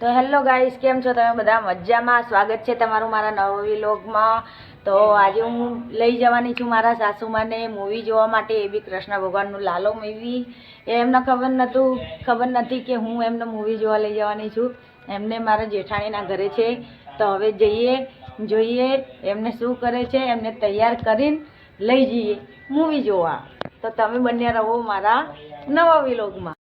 તો hello guys, કેમ છો તમે બધા? મજામાં? સ્વાગત છે તમારું મારા નવા વિલોગમાં. તો આજે હું લઈ જવાની છું મારા સાસુમાને મૂવી જોવા માટે, એ બી કૃષ્ણ ભગવાનનું લાલો મૂવી. એમને ખબર નહોતું ખબર નથી કે હું એમને મૂવી જોવા લઈ જવાની છું. એમને મારા જેઠાણીના ઘરે છે. તો હવે જઈએ, જોઈએ એમને શું કરે છે. એમને તૈયાર કરીને લઈ જઈએ મૂવી જોવા. તો તમે બંને રહો મારા નવા વિલોગમાં.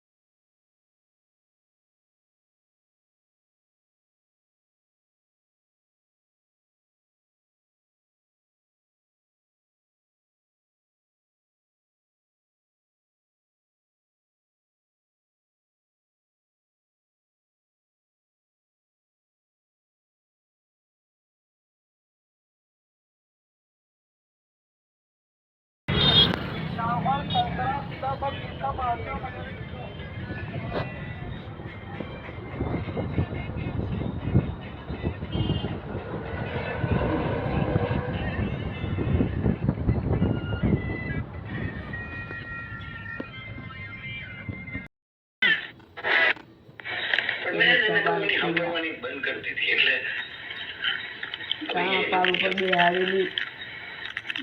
ઉપર બે આવેલી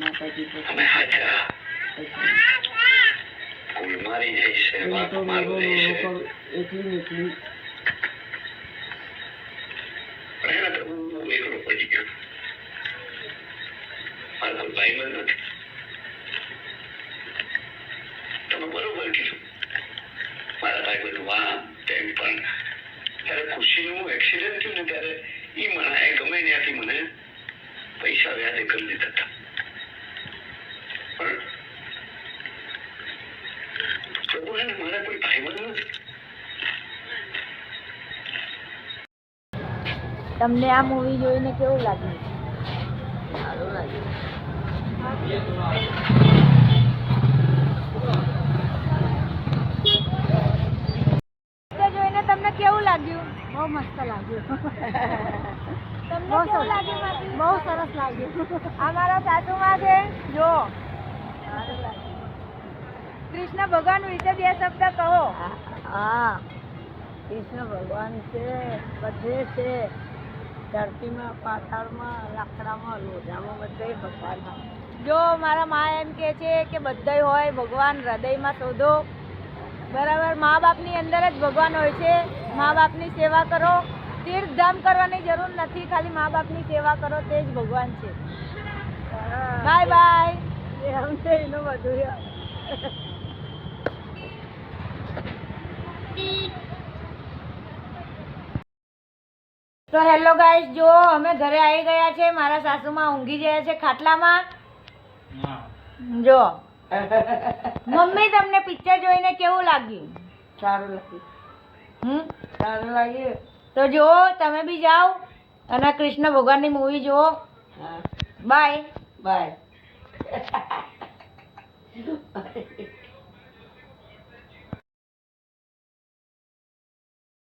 માતાજી અમે જાય છે બાપ મારું એકલી ને એકલી એના તો હું એકલો પડી ગયો. મારા તો નથી. તમે બરોબર કીધું. મારા ભાઈ બધું વાહ તેમ પણ. ત્યારે ખુશીનું એક્સિડન્ટ થયું ને ત્યારે એ મને ગમે ત્યાંથી મને પૈસા વ્યાજે કરી દીધા હતા પણ પ્રભુ છે ને મારા કોઈ ભાઈ બંધ નથી તમને આ મૂવી જોઈને કેવું લાગ્યું? સારું લાગ્યું. જોઈને તમને કેવું લાગ્યું? બહુ મસ્ત લાગ્યું. તમને કેવું લાગ્યું બહુ સરસ લાગ્યું. અમારા સાસુમાં છે જો. કૃષ્ણ ભગવાન વિશે બે શબ્દ કહો. હા. કૃષ્ણ ભગવાન છે બધે છે. ધરતીમાં પાતાળમાં લાકડામાં લોઢામાં બધે ભગવાન જો મારા મા એમ કે છે કે બધાય હોય ભગવાન હૃદયમાં શોધો. બરાબર મા બાપની અંદર જ ભગવાન હોય છે. મા બાપની સેવા કરો. તીર્થધામ કરવાની જરૂર નથી ખાલી મા બાપની સેવા કરો તે જ ભગવાન છે. બાય બાય એમ છે એનું બધું તો હેલો ગાઈસ જો અમે ઘરે આવી ગયા છે મારા સાસુમાં ઊંઘી ગયા છે ખાટલામાં. જો. મમ્મી તમને પિક્ચર જોઈને કેવું લાગ્યું? સારું લાગ્યું. હમ? સારું લાગ્યું. તો જુઓ તમે બી જાઓ અને કૃષ્ણ ભગવાનની મૂવી જુઓ. Bye bye